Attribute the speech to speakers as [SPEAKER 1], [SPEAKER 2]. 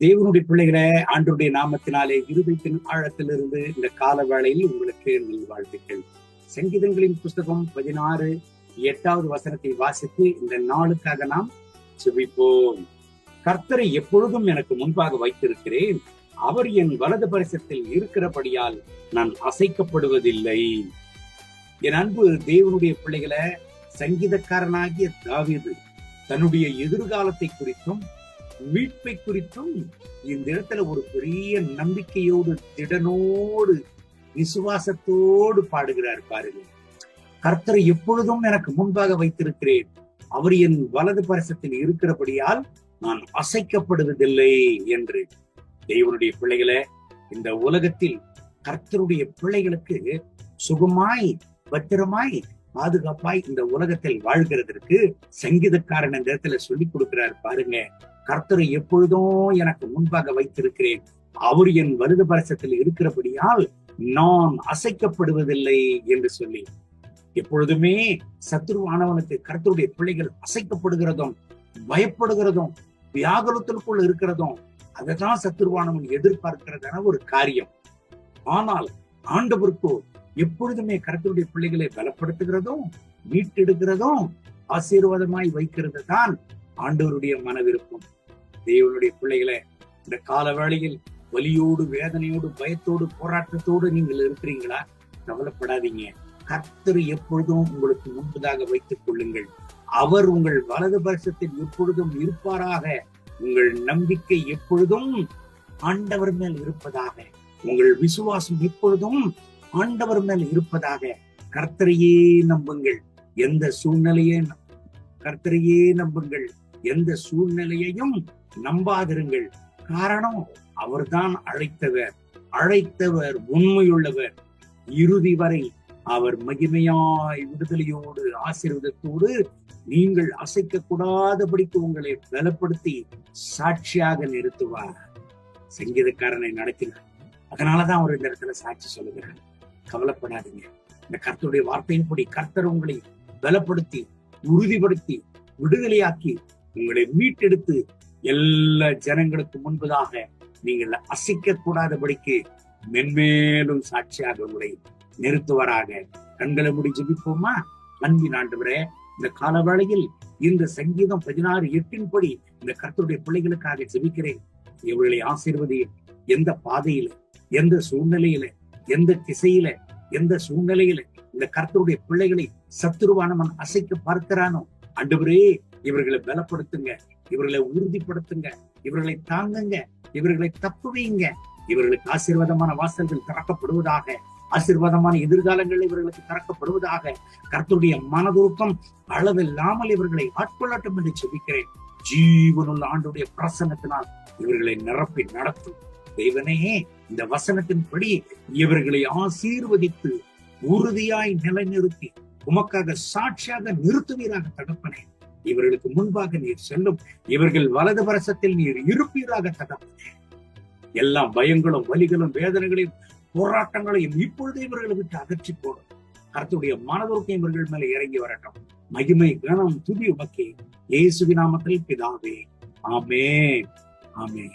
[SPEAKER 1] தேவனுடைய பிள்ளைகளை ஆண்டுடைய நாமத்தினாலே இருதயத்தின் ஆழத்திலிருந்து இந்த கால வேளையில் உங்களுக்கு நல் வாழ்த்துக்கள் சங்கீதங்களின் புஸ்தகம் பதினாறு எட்டாவது வசனத்தை வாசித்து இந்த நாளுக்காக நாம் செவிப்போம் கர்த்தரை எப்பொழுதும் எனக்கு முன்பாக வைத்திருக்கிறேன். அவர் என் வலது பரிசத்தில் இருக்கிறபடியால் நான் அசைக்கப்படுவதில்லை. என் அன்பு தேவனுடைய பிள்ளைகளை சங்கீதக்காரனாகிய தாவிது தன்னுடைய எதிர்காலத்தை குறித்தும் மீட்பை குறித்தும் இந்த இடத்துல ஒரு பெரிய நம்பிக்கையோடு திடனோடு விசுவாசத்தோடு பாடுகிறார் பாருங்க. கர்த்தரை எப்பொழுதும் எனக்கு முன்பாக வைத்திருக்கிறேன். அவர் என் வலது பரிசத்தில் இருக்கிறபடியால் நான் அசைக்கப்படுவதில்லை என்று. தெய்வனுடைய பிள்ளைகளை இந்த உலகத்தில் கர்த்தருடைய பிள்ளைகளுக்கு சுகமாய் பத்திரமாய் பாதுகாப்பாய் இந்த உலகத்தில் வாழ்கிறதற்கு சங்கீதக்காரன் இந்த இடத்துல சொல்லிக் கொடுக்கிறார் பாருங்க. கர்த்தரை எப்பொழுதும் எனக்கு முன்பாக வைத்திருக்கிறேன். அவர் என் வலுது பரசத்தில் இருக்கிறபடியால் நான் அசைக்கப்படுவதில்லை என்று சொல்லி. எப்பொழுதுமே சத்ருவானவனுக்கு கர்த்தருடைய பிள்ளைகள் அசைக்கப்படுகிறதும் பயப்படுகிறதும் வியாகுலத்திற்குள் இருக்கிறதும் அதைதான் சத்ருவானவன் எதிர்பார்க்கிறதான ஒரு காரியம். ஆனால் ஆண்டவருக்கோ எப்பொழுதுமே கருத்துடைய பிள்ளைகளை பலப்படுத்துகிறதும் மீட்டெடுக்கிறதும் ஆசீர்வாதமாய் வைக்கிறது தான் ஆண்டவருடைய மனவிருப்பம். தேவனுடைய பிள்ளைகளை இந்த கால வேளையில் வலியோடு வேதனையோடு பயத்தோடு போராட்டத்தோடு நீங்கள் இருக்கிறீங்களா? கவலைப்படாதீங்க. கர்த்தர் எப்பொழுதும் உங்களுக்கு முன்பதாக வைத்துக் கொள்ளுங்கள். அவர் உங்கள் வலது பட்சத்தில் எப்பொழுதும் இருப்பாராக. உங்கள் நம்பிக்கை எப்பொழுதும் ஆண்டவர் மேல் இருப்பதாக. உங்கள் விசுவாசம் எப்பொழுதும் ஆண்டவர் மேல் இருப்பதாக கர்த்தரையே நம்புங்கள். எந்த சூழ்நிலையே கர்த்தரையே நம்புங்கள். எந்த சூழ்நிலையையும் நம்பாதிருங்கள். காரணம் அவர்தான் அழைத்தவர். அழைத்தவர் உண்மையுள்ளவர். இறுதி வரை அவர் மகிமையாய் விடுதலையோடு ஆசீர்வாதத்தோடு நீங்கள் அசைக்க கூடாதபடிக்கு உங்களை பலப்படுத்தி சாட்சியாக நிறுத்துவார். சங்கீதக்காரனை நடத்தினார். அதனாலதான் அவர் இந்த இடத்துல சாட்சி சொல்லுகிறார். கவலைப்படாதீங்க. இந்த கர்த்தருடைய வார்த்தையின்படி கர்த்தர் உங்களை பலப்படுத்தி உறுதிப்படுத்தி விடுதலையாக்கி உங்களை மீட்டெடுத்து எல்லா ஜனங்களுக்கு முன்பதாக நீங்கள் அசைக்க கூடாதபடிக்கு மென்மேலும் சாட்சியாக உங்களை நிறுத்துவராக. கண்களை முடி ஜபிப்போமா? அன்பின் ஆண்டவரே இந்த கால வேளையில் இந்த சங்கீதம் பதினாறு எட்டின்படி இந்த கர்த்தருடைய பிள்ளைகளுக்காக ஜெபிக்கிறேன். இவர்களை ஆசீர்வதியும். எந்த பாதையில எந்த சூழ்நிலையில எந்த திசையில எந்த சூழ்நிலையில இந்த கர்த்தருடைய பிள்ளைகளை சத்துருவானவன் அசைக்க பார்க்கிறானோ அன்றுவரே இவர்களை பலப்படுத்துங்க இவர்களை உறுதிப்படுத்துங்க இவர்களை தாங்குங்க இவர்களை தப்புவீங்க இவர்களுக்கு ஆசீர்வாதமான வாசல்கள் திறக்கப்படுவதாக ஆசீர்வாதமான எதிர்காலங்கள் இவர்களுக்கு திறக்கப்படுவதாக கர்த்தருடைய மனதுருக்கம் அளவில்லாமல் இவர்களை ஆட்கொள்ளட்டும் என்று சொல்லிக்கிறேன். ஜீவனுள்ள ஆண்டுடைய பிரசனத்தினால் இவர்களை நிரப்பி நடத்தும். தெய்வனே இந்த வசனத்தின்படி இவர்களை ஆசீர்வதித்து உறுதியாய் நிலைநிறுத்தி உமக்காக சாட்சியாக நிறுத்துவீராக தகப்பனே. இவர்களுக்கு முன்பாக நீர் செல்லும். இவர்கள் வலது பரசத்தில் நீர் இருப்பீராக தகப்பனே. எல்லா பயங்களும் வலிகளும் வேதனைகளையும் போராட்டங்களையும் இப்பொழுது இவர்களை விட்டு அகற்றி போடும் கருத்துடைய மனதுருக்கம் இவர்கள் மேல இறங்கி வரட்டும். மகிமை கணம் துதி உமக்கே. இயேசுவி நாமத்தில் பிதாவே. ஆமே ஆமே